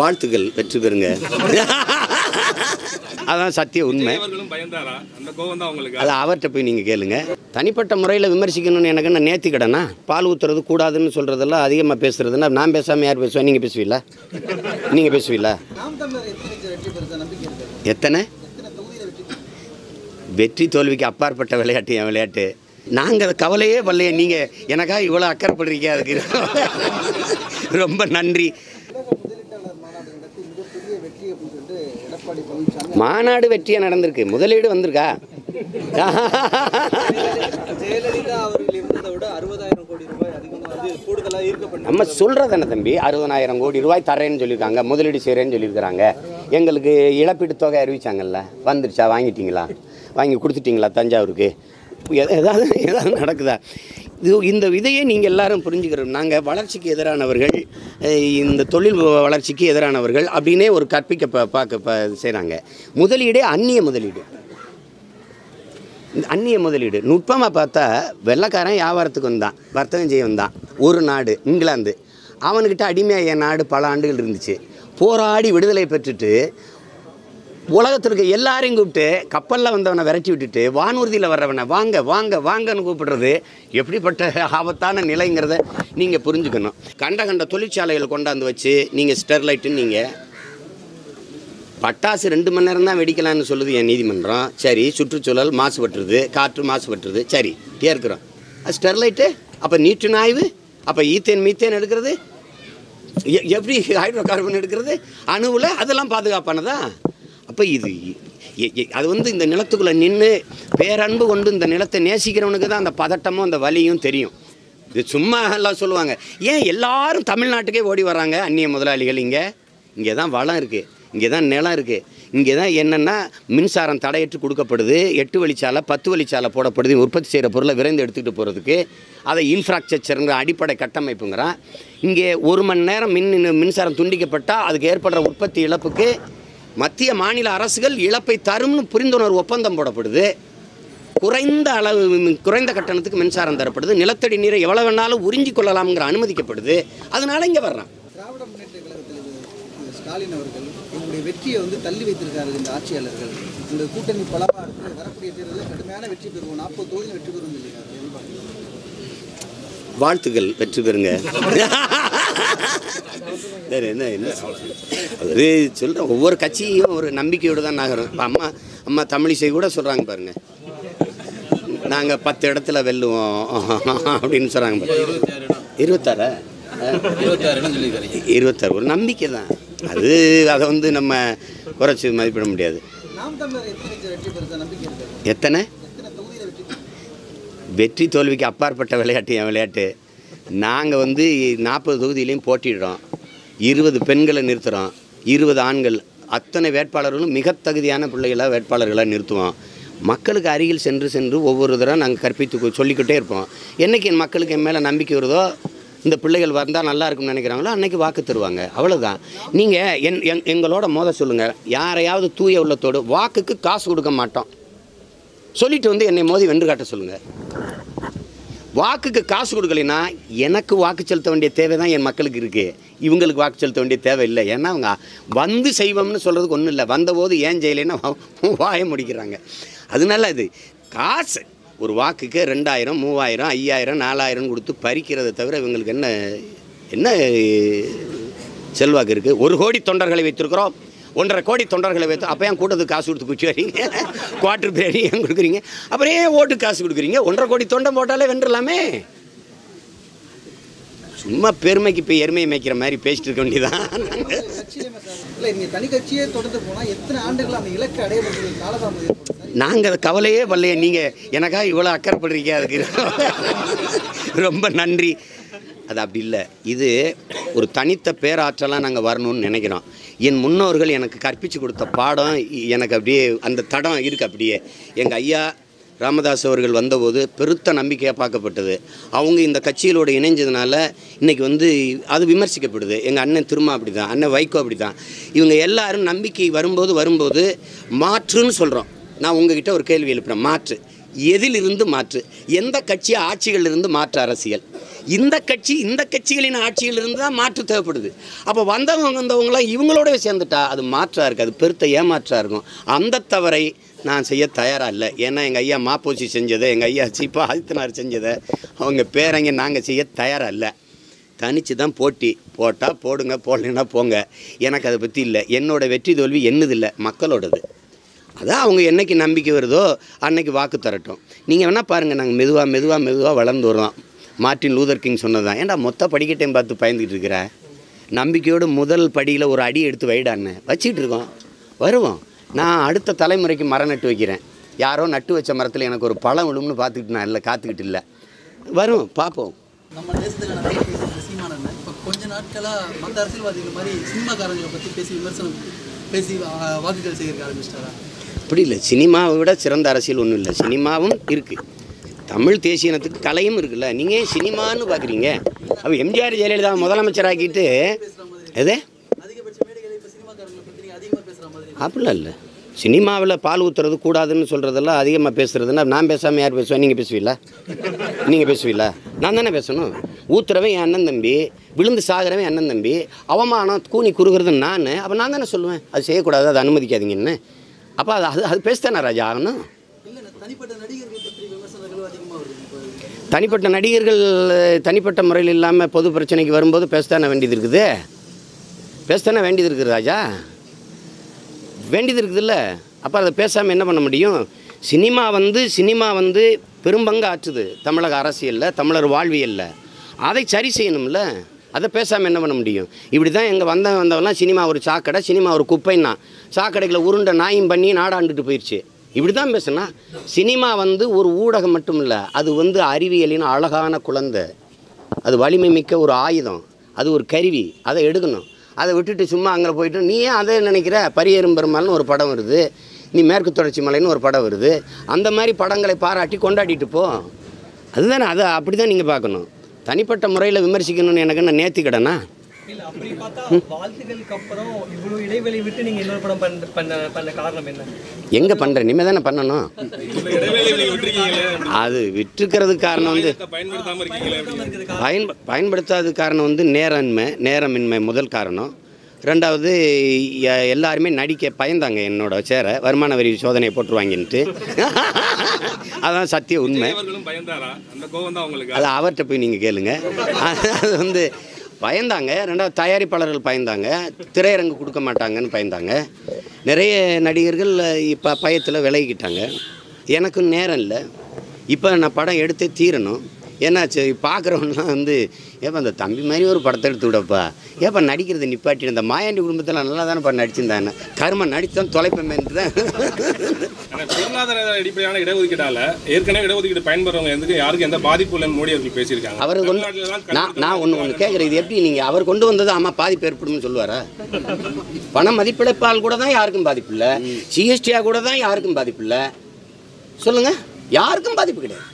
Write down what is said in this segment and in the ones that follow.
வாழ்த்துக்கள் வெற்றி பெறுங்க. அதான் சத்திய உண்மை. அது அவர்கிட்ட போய் நீங்கள் கேளுங்க. தனிப்பட்ட முறையில் விமர்சிக்கணும்னு எனக்கு என்ன நேர்த்தி கடனா? பால் ஊற்றுறது கூடாதுன்னு சொல்கிறதெல்லாம் அதிகமாக பேசுறதுன்னா நான் பேசாமல் யார் பேசுவேன் நீங்கள் பேசுவீங்களா நீங்கள் பேசுவீங்களா எத்தனை? வெற்றி தோல்விக்கு அப்பாற்பட்ட விளையாட்டு என் விளையாட்டு. நாங்கள் கவலையே பண்ணலையே நீங்கள் எனக்காக இவ்வளோ அக்கறைப்படுறீங்க அதுக்கு ரொம்ப நன்றி உலக முதலீட்டாளர் மாநாடு நடத்தி மிகப்பெரிய வெற்றி அப்படின்னு சொல்லிட்டு எடப்பாடி பழனிசாமி மாநாடு வெற்றியாக நடந்திருக்கு? முதலீடு வந்திருக்கா? நம்ம சொல்கிறது என்ன தம்பி? அறுபதாயிரம் கோடி ரூபாய் தரேன்னு சொல்லியிருக்காங்க முதலீடு செய்கிறேன்னு சொல்லியிருக்கிறாங்க. எங்களுக்கு இழப்பீட்டு தொகை அறிவிச்சாங்கல்ல வந்துருச்சா? வாங்கிட்டீங்களா? வாங்கி கொடுத்துட்டீங்களா தஞ்சாவூருக்கு? எ- ஏதாவது ஏதாவது நடக்குதா? இது இந்த இதையே நீங்கள் எல்லாரும் புரிஞ்சுக்கிறோம் நாங்கள் வளர்ச்சிக்கு எதிரானவர்கள் இந்த தொழில் வளர்ச்சிக்கு எதிரானவர்கள் அப்படின்னே ஒரு கற்பிக்க ப பார்க்க ப செய்கிறாங்க முதலீடே அந்நிய முதலீடு. இந்த அந்நிய முதலீடு. நுட்பமாக பார்த்தா வெள்ளைக்காரன் வியாபாரத்துக்கு வந்தான் வர்த்தகம் செய்ய வந்தான். ஒரு நாடு இங்கிலாந்து. அவனுக்கிட்ட அடிமையாக என் நாடு பல ஆண்டுகள் இருந்துச்சு. போராடி விடுதலை பெற்றுட்டு உலகத்திற்கு எல்லாரையும் கூப்பிட்டு கப்பலில் வந்தவனை விரட்டி விட்டுட்டு வானூர்தியில் வர்றவனை வாங்க வாங்க வாங்கன்னு கூப்பிடுறது எப்படிப்பட்ட ஆபத்தான நிலைங்கிறத நீங்கள் புரிஞ்சுக்கணும். கண்ட கண்ட தொழிற்சாலைகள் கொண்டாந்து வச்சு நீங்கள் ஸ்டெர்லைட்டுன்னு நீங்கள் பட்டாசு ரெண்டு மணி நேரம் தான் வெடிக்கலாம்னு சொல்லுது என் நீதிமன்றம். சரி சுற்றுச்சூழல் மாசுபட்டுருது காற்று மாசுபட்டுருது. சரி ஏற்கிறோம். ஸ்டெர்லைட்டு? அப்போ நீட்டு ஆய்வு அப்போ ஈத்தேன் மீத்தேன் எடுக்கிறது? எ- எப்படி ஹைட்ரோ கார்பன் எடுக்கிறது? அணுவில் அதெல்லாம் பாதுகாப்பானதா? அப்போ இது எ- அது வந்து இந்த நிலத்துக்குள்ளே நின்று பேரன்பு கொண்டு இந்த நிலத்தை நேசிக்கிறவனுக்கு தான் அந்த பதட்டமும் அந்த வலியும் தெரியும். இது சும்மா எல்லாம் சொல்லுவாங்க. ஏன் எல்லாரும் தமிழ்நாட்டுக்கே ஓடி வராங்க அந்நிய முதலாளிகள் இங்கே? இங்கே தான் வளம் இருக்குது இங்கே தான் நிலம் இருக்குது இங்கே தான் என்னென்னா மின்சாரம் தடையற்று கொடுக்கப்படுது எட்டு வழிச்சாலை பத்து வழிச்சாலை போடப்படுது உற்பத்தி செய்கிற பொருளை விரைந்து எடுத்துக்கிட்டு போகிறதுக்கு அதை இன்ஃப்ராஸ்ட்ரக்சருங்கிற அடிப்படை கட்டமைப்புங்கிறான். இங்கே ஒரு மணி நேரம் மின் மின்சாரம் துண்டிக்கப்பட்டால் அதுக்கு ஏற்படுற உற்பத்தி இழப்புக்கு மத்திய மாநில அரசுகள் இழப்பை தரும்னு புரிந்துணர்வு ஒப்பந்தம் போடப்படுது. குறைந்த அளவு குறைந்த கட்டணத்துக்கு மின்சாரம் தரப்படுது. நிலத்தடி நீரை எவ்வளோ வேணாலும் உறிஞ்சி கொள்ளலாம்ங்கிற அனுமதிக்கப்படுது. அதனால இங்கே வர்றான். திராவிட முன்னேற்ற கழக தலைவர் திரு ஸ்டாலின் அவர்கள் எங்களுடைய வெற்றியை வந்து தள்ளி வைத்திருக்காரு இந்த ஆட்சியாளர்கள். இந்த கூட்டணி பலமா இருக்கு. வரக்கூடிய தேர்தலில் கடுமையான வெற்றி பெறுவோம். நாற்பது தொகுதியில் வெற்றி பெறுவோம். வாழ்த்துக்கள். வெற்றி பெறுங்க. வேறு என்ன என்ன? அது சொல்கிறேன் ஒவ்வொரு கட்சியும் ஒரு நம்பிக்கையோடு தான் நகரும். இப்போ அம்மா அம்மா தமிழிசை கூட சொல்கிறாங்க பாருங்க. நாங்கள் பத்து இடத்துல வெல்லுவோம் அப்படின்னு சொல்கிறாங்க பாருங்க. இருபத்தாறா? இருபத்தாறு ஒரு நம்பிக்கை தான். அது அதை வந்து நம்ம குறைச்சி மதிப்பிட முடியாது. நாம் தமிழர் எத்தனை வெற்றி பெறுத நம்பிக்கை இருக்கு எத்தனை? எத்தனை தொகுதியில் வெற்றி பெறும்? வெற்றி தோல்விக்கு அப்பாற்பட்ட விளையாட்டு என் விளையாட்டு. நாங்கள் வந்து நாற்பது தொகுதியிலையும் போட்டிடுறோம் இருபது பெண்களை நிறுத்துகிறோம் இருபது ஆண்கள். அத்தனை வேட்பாளர்களும் மிக தகுதியான பிள்ளைகளாக வேட்பாளர்களாக நிறுத்துவோம் மக்களுக்கு அருகில் சென்று சென்று ஒவ்வொரு தடவை நாங்கள் கற்பித்து சொல்லிக்கிட்டே இருப்போம். என்றைக்கு என் மக்களுக்கு என் மேலே நம்பிக்கை வருதோ இந்த பிள்ளைகள் வந்தால் நல்லா இருக்கும்னு நினைக்கிறாங்களோ அன்றைக்கி வாக்கு தருவாங்க. அவ்வளோதான் நீங்கள் என் எங் எங்களோட மோத சொல்லுங்கள் யாரையாவது தூய உள்ளத்தோடு வாக்குக்கு காசு கொடுக்க மாட்டோம். சொல்லிட்டு வந்து என்னை மோதி வென்று காட்ட சொல்லுங்கள் வாக்குக்கு காசு கொடுக்கலைன்னா எனக்கு வாக்கு செலுத்த வேண்டிய தேவை தான் என் மக்களுக்கு இருக்குது இவங்களுக்கு வாக்கு செலுத்த வேண்டிய தேவை இல்லை ஏன்னா அவங்க வந்து செய்வோம்னு சொல்கிறதுக்கு ஒன்றும் இல்லை. வந்தபோது ஏன் செய்யலைன்னா வாய முடிக்கிறாங்க. அதனால இது காசு. ஒரு வாக்குக்கு ரெண்டாயிரம் மூவாயிரம் ஐயாயிரம் நாலாயிரம் கொடுத்து பறிக்கிறதை தவிர இவங்களுக்கு என்ன என்ன செல்வாக்கு இருக்குது ஒரு கோடி தொண்டர்களை வைத்திருக்கிறோம். ஒன்றரை கோடி தொண்டர்களை வைத்து அப்போ ஏன் கூட்டத்துக்கு காசு கொடுத்து குச்சி வரீங்க? குவார்டர் பிரியாணி ஏன் கொடுக்குறீங்க? அப்புறம் ஏன் ஓட்டு காசு கொடுக்குறீங்க? ஒன்றரை கோடி தொண்டை போட்டாலே வென்றலாமே. சும்மா பெருமைக்கு இப்போ எருமையை மேய்க்கிற மாதிரி பேசிட்டு இருக்க வேண்டியதான் நீங்கள் கவலையே பண்ணலையே நீங்கள் எனக்காக இவ்வளோ அக்கறைப்படுறீங்க அதுக்கு. ரொம்ப நன்றி. அது அப்படி இல்லை. இது ஒரு தனித்த பேராற்றலாக நாங்கள் வரணும்னு நினைக்கிறோம். என் முன்னோர்கள் எனக்கு கற்பித்து கொடுத்த பாடம் எனக்கு அப்படியே அந்த தடம் இருக்குது அப்படியே. எங்கள் ஐயா ராமதாஸ் அவர்கள் வந்தபோது பெருத்த நம்பிக்கையாக பார்க்கப்பட்டது. அவங்க இந்த கட்சிகளோடு இணைஞ்சதுனால இன்றைக்கி வந்து அது விமர்சிக்கப்படுது. எங்கள் அண்ணன் திருமா அப்படி தான் அண்ணன் வைகோ அப்படி தான் இவங்க எல்லாரும் நம்பிக்கை வரும்போது வரும்போது மாற்றுன்னு சொல்கிறோம் நான் உங்ககிட்ட ஒரு கேள்வி எழுப்பினேன் மாற்று. எதிலிருந்து மாற்று? எந்த கட்சி ஆட்சிகளிலிருந்து மாற்று அரசியல்? இந்த கட்சி இந்த கட்சிகளின் ஆட்சியிலிருந்து தான் மாற்று தேவைப்படுது. அப்போ வந்தவங்க வந்தவங்களாம் இவங்களோடவே சேர்ந்துட்டா அது மாற்றாக இருக்குது அது பெருத்த ஏமாற்றாக இருக்கும். அந்த தவறை நான் செய்ய தயாராக இல்லை. ஏன்னா எங்கள் ஐயா மாப்போசி செஞ்சதை எங்கள் ஐயா சீப்பா ஆதித்தனார் செஞ்சதை அவங்க பேரங்க நாங்கள் செய்ய தயாராக இல்லை. தனித்து தான் போட்டி போட்டால் போடுங்க போடலைன்னா போங்க. எனக்கு அதை பற்றி இல்லை. என்னோட வெற்றி தோல்வி என்னது இல்லை மக்களோடது. அதான் அவங்க என்னைக்கு நம்பிக்கை வருதோ அன்னைக்கு வாக்கு தரட்டும். நீங்கள் வேணால் பாருங்கள் நாங்கள் மெதுவாக மெதுவாக மெதுவாக வளர்ந்து வரோம் மார்ட்டின் லூதர் கிங் சொன்னதான் ஏன்டா மொத்த படிக்கட்டையும் பார்த்து பயந்துக்கிட்டு இருக்கிற? நம்பிக்கையோடு முதல் படியில் ஒரு அடி எடுத்து வைடான்னு. வச்சிட்டு இருக்கோம். வருவோம். நான் அடுத்த தலைமுறைக்கு மரம் நட்டு வைக்கிறேன். யாரோ நட்டு வச்ச மரத்தில் எனக்கு ஒரு பழம் விழும்னு பார்த்துக்கிட்டு நான் இல்லை காத்துக்கிட்டு இல்லை. வரும் பார்ப்போம். நம்ம தேசத்துக்கான சீமானன் இப்போ கொஞ்ச நாட்களாக மற்ற அரசியல்வாதிகள் மாதிரி சினிமாக்காரங்களை பற்றி பேசி விமர்சனம் பேசி வாக்குகள் செய்ய ஆரம்பிச்சிட்டாரா? அப்படி இல்லை சினிமாவை விட சிறந்த அரசியல் ஒன்றும் இல்லை. சினிமாவும் இருக்குது தமிழ் தேசியனத்துக்கு கலையும் இருக்குல்ல. நீங்கள் சினிமான்னு பார்க்குறீங்க அப்போ எம்ஜிஆர் ஜெயலலிதா முதலமைச்சராக்கிட்டு எது? அப்படிலாம் இல்லை. சினிமாவில் பால் ஊற்றுறது கூடாதுன்னு சொல்கிறதெல்லாம் அதிகமாக பேசுகிறதுன்னா நான் பேசாமல் யார் பேசுவேன் நீங்கள் பேசுவீங்களா? நீங்கள் பேசுவீங்களா? நான் தானே பேசணும். ஊத்துறவன் என் அண்ணன் தம்பி விழுந்து சாகிறவன் அண்ணன் தம்பி அவமானம் கூனி குறுகிறது நான் அப்போ நான் தானே சொல்லுவேன். அது செய்யக்கூடாது அதை அனுமதிக்காதீங்கன்னு. அப்போ அது அது அது பேசுதானே ராஜா ஆகணும் தனிப்பட்ட நடிகர்கள் தனிப்பட்ட நடிகர்கள் தனிப்பட்ட முறையில் இல்லாமல் பொது பிரச்சனைக்கு வரும்போது பேசத்தானே வேண்டியது இருக்குது? பேசத்தானே வேண்டியது இருக்குது ராஜா? வேண்டியது இருக்குதுல்ல? அப்போ அதை பேசாமல் என்ன பண்ண முடியும்? சினிமா வந்து சினிமா வந்து பெரும்பங்கு ஆற்றுது தமிழக அரசியலில் தமிழர் வாழ்வியலில். அதை சரி செய்யணும்ல? அதை பேசாமல் என்ன பண்ண முடியும்? இப்படி தான் எங்கள் வந்த வந்தவெல்லாம் சினிமா ஒரு சாக்கடை சினிமா ஒரு குப்பைன்னா. சாக்கடைகளை உருண்டை நாயும் பண்ணி நாடாண்டுட்டு போயிடுச்சு இப்படி தான் பேசுனா சினிமா வந்து ஒரு ஊடகம் மட்டும் இல்லை அது வந்து அறிவியலின் அழகான குழந்தை. அது வலிமை மிக்க ஒரு ஆயுதம். அது ஒரு கருவி. அதை எடுக்கணும். அதை விட்டுட்டு சும்மா அங்கே போயிட்டு நீ ஏன் அதை நினைக்கிற? பரியேறும் பெருமாள்னு ஒரு படம் வருது. நீ மேற்கு தொடர்ச்சி மலைன்னு ஒரு படம் வருது. அந்த மாதிரி படங்களை பாராட்டி கொண்டாடிட்டு போ. அதுதானே அதை அப்படி தான் நீங்கள் பார்க்கணும். தனிப்பட்ட முறையில் விமர்சிக்கணும்னு எனக்கு என்ன நேர்த்தி கடனா? அப்படி பார்த்தா வாழ்த்துகளுக்கு அப்புறம் இவ்வளவு இடைவெளி விட்டு நீங்க இன்னொரு படம் பண்ண பண்ண பண்ண காரணம் என்ன? எங்கே பண்ணுற இனிமேல் தானே பண்ணணும். அது விட்டுருக்கிறதுக்கு காரணம் வந்து. பயன் பயன்படுத்தாத காரணம் வந்து நேரமின்மை நேரமின்மை முதல் காரணம். ரெண்டாவது எல்லாருமே நடிக்க பயந்தாங்க என்னோட சேர. வருமான வரி சோதனையை போட்டுருவாங்கன்ட்டு. அதான் சத்திய உண்மை. அது அவர்கிட்ட போய் நீங்கள் கேளுங்க. அது வந்து பயந்தாங்க. ரெண்டாவது தயாரிப்பாளர்கள் பயந்தாங்க. திரையரங்கு கொடுக்க மாட்டாங்கன்னு பயந்தாங்க. நிறைய நடிகர்கள் இப்போ பயத்தில் விலகிக்கிட்டாங்க. எனக்கும் நேரம் இல்லை. இப்போ நான் படம் எடுத்தே தீரணும். என்னாச்சு? பார்க்குறவன்லாம் வந்து ஏப்பா அந்த தம்பி மாதிரி ஒரு படத்தை எடுத்து விடப்பா. ஏப்பா நடிக்கிறத நிப்பாட்டி இந்த மாயாண்டி குடும்பத்தில் நல்லா தானேப்பா நடிச்சிருந்தாங்க. கரும நடிச்சு தான். தொலைப்பமேன்ட்டு தான் பொருளாதார அடிப்படையான இடஒதுக்கீடால ஏற்கனவே இடஒதுக்கீடு பயன்படுறவங்க எதுக்கு யாருக்கும் எந்த பாதிப்பு இல்லைன்னு மோடி அவர்கள் பேசியிருக்காங்க. அவர் நான் நான் ஒன்று ஒன்று கேட்குறேன் இது எப்படி நீங்கள் அவர் கொண்டு வந்தது ஆமாம் பாதிப்பு ஏற்படும்னு சொல்லுவாரா? பண மதிப்பிழப்பால் கூட தான் யாருக்கும் பாதிப்பு இல்லை. சிஎஸ்டியாக கூட தான் யாருக்கும் பாதிப்பு இல்லை. சொல்லுங்கள் யாருக்கும் பாதிப்பு கிடையாது.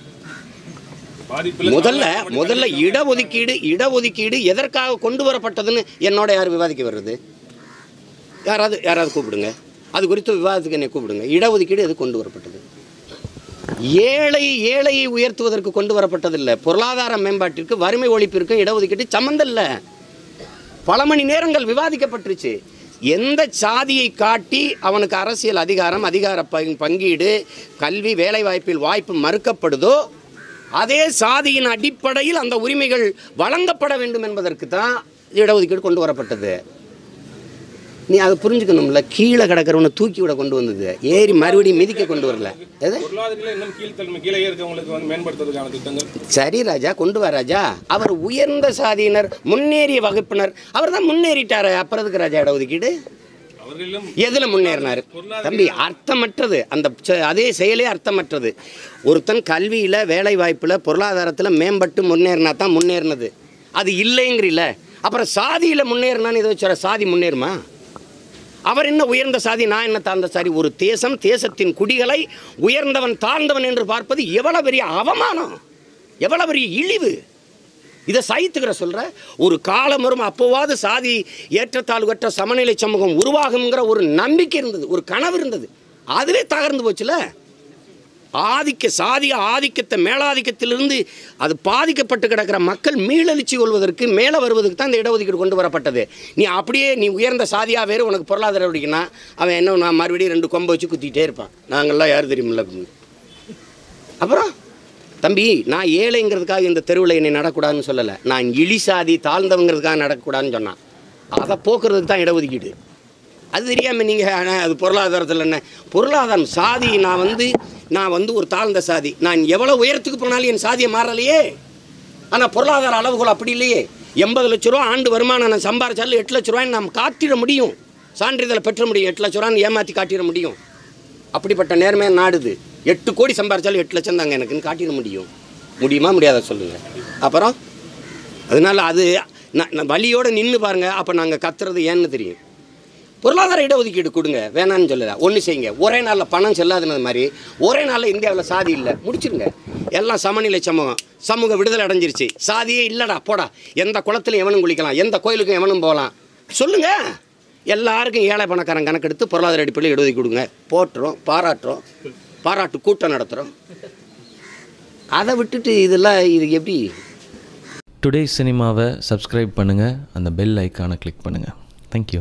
முதல்ல முதல்ல இடஒதுக்கீடு இடஒதுக்கீடு எதற்காக கொண்டு வரப்பட்டதுன்னு என்னோட யார் விவாதிக்க வர்றது? யாராவது யாராவது கூப்பிடுங்க. அது குறித்து விவாதத்துக்கு என்னை கூப்பிடுங்க. இடஒதுக்கீடு எது கொண்டு வரப்பட்டது? ஏழை ஏழையை உயர்த்துவதற்கு கொண்டு வரப்பட்டதில்லை. பொருளாதார மேம்பாட்டிற்கு வறுமை ஒழிப்பிற்கு இடஒதுக்கீடு சம்மந்தம் இல்லை பல மணி நேரங்கள் விவாதிக்கப்பட்டுருச்சு. எந்த சாதியை காட்டி அவனுக்கு அரசியல் அதிகாரம் அதிகார பங்- பங்கீடு கல்வி வேலைவாய்ப்பில் வாய்ப்பு மறுக்கப்படுதோ அதே சாதியின் அடிப்படையில் அந்த உரிமைகள் வழங்கப்பட வேண்டும் என்பதற்கு தான் இடஒதுக்கீடு கொண்டு வரப்பட்டது. நீ அதை புரிஞ்சுக்கணும்ல கீழே கிடக்கிறவனை தூக்கி விட கொண்டு வந்தது. ஏறி மறுபடியும் மிதிக்க கொண்டு வரல. எது? சரி ராஜா கொண்டு வா ராஜா. அவர் உயர்ந்த சாதியினர் முன்னேறிய வகுப்பினர். அவர் தான் முன்னேறிட்டாரு அப்புறம் எதுக்கு ராஜா இடஒதுக்கீடு? அவர்களிலும் எதில் முன்னேறினார்? தம்பி அர்த்தமற்றது. அந்த அதே செயலே அர்த்தமற்றது. ஒருத்தன் கல்வியில் வேலை வாய்ப்பில் பொருளாதாரத்தில் மேம்பட்டு முன்னேறினா தான் முன்னேறினது. அது இல்லைங்கிறீல? அப்புறம் சாதியில் முன்னேறினான்னு இதை வச்சுற சாதி முன்னேறுமா? அவர் என்ன உயர்ந்த சாதி நான் என்ன தாழ்ந்த சாதி? ஒரு தேசம் தேசத்தின் குடிகளை உயர்ந்தவன் தாழ்ந்தவன் என்று பார்ப்பது எவ்வளவு பெரிய அவமானம்? எவ்வளவு பெரிய இழிவு? இதை சகித்துக்கிற சொல்கிற ஒரு காலம் வரும் அப்போவாது சாதி ஏற்றத்தாழ்வற்ற சமநிலை சமூகம் உருவாகுங்கிற ஒரு நம்பிக்கை இருந்தது ஒரு கனவு இருந்தது. அதுவே தகர்ந்து போச்சுல. ஆதிக்க சாதிய ஆதிக்கத்தை மேலாதிக்கத்திலிருந்து அது பாதிக்கப்பட்டு கிடக்கிற மக்கள் மீளெழுச்சி கொள்வதற்கு மேலே வருவதற்கு தான் இந்த இடஒதுக்கீடு கொண்டு வரப்பட்டது. நீ அப்படியே நீ உயர்ந்த சாதியாக வேறு உனக்கு பொருளாதார அப்படின்னா அவன் என்ன நான் மறுபடியும் ரெண்டு கொம்பை வச்சு குத்திக்கிட்டே இருப்பான். நாங்கள்லாம் யார் தெரியுமில்ல அப்படின்னு. அப்புறம்? தம்பி நான் ஏழைங்கிறதுக்காக இந்த தெருவில் என்னை நடக்கூடாதுன்னு சொல்லலை. நான் இழி சாதி தாழ்ந்தவங்கிறதுக்காக நடக்கக்கூடாதுன்னு சொன்னான். அதை போக்குறதுக்கு தான் இடஒதுக்கீடு. அது தெரியாமல் நீங்கள் அது பொருளாதாரத்தில் என்ன? பொருளாதாரம் சாதி நான் வந்து நான் வந்து ஒரு தாழ்ந்த சாதி. நான் எவ்வளோ உயரத்துக்கு போனாலும் என் சாதியை மாறலையே. ஆனால் பொருளாதார அளவுகள் அப்படி இல்லையே. எண்பது லட்ச ரூபா ஆண்டு வருமானம் நான் சம்பாரிச்சாலும் எட்டு லட்ச ரூபாய் நாம் காட்டிட முடியும். சான்றிதழை பெற்ற முடியும். எட்டு லட்ச ரூபான்னு ஏமாற்றி காட்டிட முடியும். அப்படிப்பட்ட நேர்மையாக நாடுது எட்டு கோடி சம்பாரிச்சாலும் எட்டு லட்சம் தாங்க எனக்குன்னு காட்டிட முடியும். முடியுமா? முடியாத சொல்லுங்கள் அப்புறம்? அதனால் அது நான் நான் வழியோடு நின்று பாருங்கள் அப்போ நாங்கள் கத்துறது ஏன்னு தெரியும். பொருளாதார இடஒதுக்கீடு கொடுங்க. வேணான்னு சொல்லல. ஒன்று செய்யுங்க. ஒரே நாளில் பணம் செல்லாதுனது மாதிரி ஒரே நாளில் இந்தியாவில் சாதி இல்லை. முடிச்சிருங்க. எல்லாம் சமநிலை சமூகம். சமூக விடுதலை அடைஞ்சிருச்சு. சாதியே இல்லைடா. போடா. எந்த குளத்துலையும் எவனும் குளிக்கலாம். எந்த கோயிலுக்கும் எவனும் போகலாம். சொல்லுங்கள் எல்லாருக்கும் ஏழை பணக்காரன் கணக்கெடுத்து பொருளாதார அடிப்படையில் இடஒதுக்கீடு கொடுங்க. போட்டுறோம் பாராட்டுறோம். பாராட்டு கூட்டம் நடத்துகிறோம் அதை விட்டுட்டு இதெல்லாம் இது எப்படி? டுடே சினிமாவை சப்ஸ்கிரைப் பண்ணுங்கள் அந்த பெல் ஐக்கானை கிளிக் பண்ணுங்கள் தேங்க்யூ